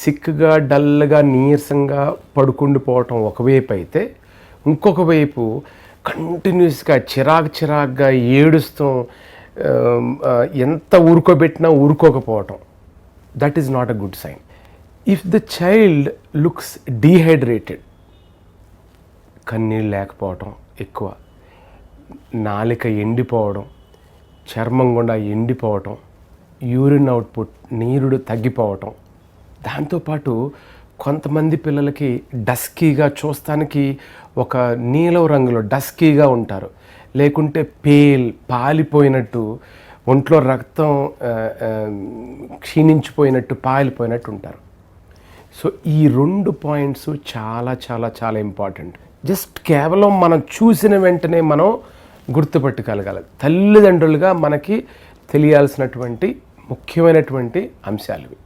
సిక్గా డల్గా నీరసంగా పడుకుండిపోవటం ఒకవైపు అయితే ఇంకొక వైపు కంటిన్యూస్గా చిరాకు చిరాకుగా ఏడుస్తూ ఎంత ఊరుకోబెట్టినా ఊరుకోకపోవటం. That is not a good sign if the child looks dehydrated కన్నీళ్ళు లేకపోవటం ఎక్కువ. నాలిక ఎండిపోవడం చర్మం గుండా ఎండిపోవటం యూరిన్ అవుట్పుట్ నీరుడు తగ్గిపోవటం దాంతోపాటు కొంతమంది పిల్లలకి డస్కీగా చూస్తానికి ఒక నీలం రంగులో డస్కీగా ఉంటారు. లేకుంటే పేల్ పాలిపోయినట్టు ఒంట్లో రక్తం క్షీణించిపోయినట్టు పాలిపోయినట్టు ఉంటారు. సో ఈ రెండు పాయింట్స్ చాలా చాలా చాలా ఇంపార్టెంట్. జస్ట్ కేవలం మనం చూసిన వెంటనే మనం గుర్తుపెట్టుకోగలగాలి. తల్లిదండ్రులుగా మనకి తెలియాల్సినటువంటి ముఖ్యమైనటువంటి అంశాలు ఇవి.